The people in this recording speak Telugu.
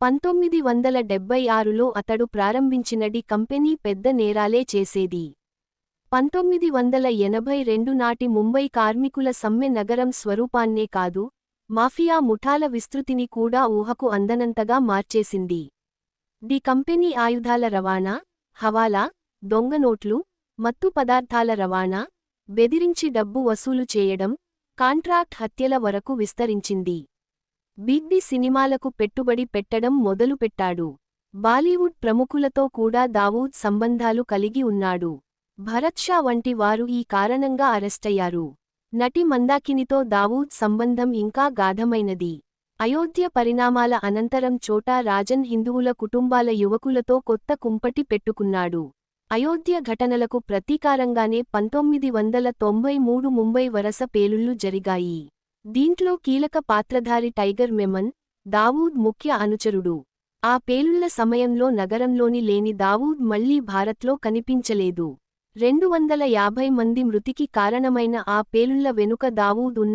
పంతొమ్మిది వందల డెబ్బై ఆరులో అతడు ప్రారంభించిన డి కంపెనీ పెద్ద నేరాలే చేసేది. పంతొమ్మిది వందల ఎనభై రెండు నాటి ముంబై కార్మికుల సమ్మె నగరం స్వరూపాన్నే కాదు మాఫియా ముఠాల విస్తృతిని కూడా ఊహకు అందనంతగా మార్చేసింది. ది కంపెనీ ఆయుధాల రవాణా హవాలా దొంగనోట్లు మత్తు పదార్థాల రవాణా బెదిరించి డబ్బు వసూలు చేయడం కాంట్రాక్ట్ హత్యల వరకు విస్తరించింది. బిగ్బి సినిమాలకు పెట్టుబడి పెట్టడం మొదలుపెట్టాడు బాలీవుడ్ ప్రముఖులతో కూడా దావూద్ సంబంధాలు కలిగి ఉన్నాడు. భరత్ షా వంటి వారు ఈ కారణంగా అరెస్టయ్యారు. నటి మందాకినితో దావూద్ సంబంధం ఇంకా గాఢమైనది. అయోధ్య పరిణామాల అనంతరం చోటా రాజన్ హిందువుల కుటుంబాల యువకులతో కొత్త కుంపటి పెట్టుకున్నాడు. అయోధ్య ఘటనలకు ప్రతీకారంగానే పంతొమ్మిది వందల తొంభై మూడు ముంబై వరస పేలుళ్ళు జరిగాయి. దీంట్లో కీలక పాత్రధారి టైగర్ మెమన్ దావూద్ ముఖ్య అనుచరుడు. ఆ పేలుళ్ళ సమయంలో నగరంలోని లేని దావూద్ మళ్ళీ భారత్లో కనిపించలేదు. రెండు వందల యాభై మంది మృతికి కారణమైన ఆ పేలుళ్ళ వెనుక దావూద్ ఉన్న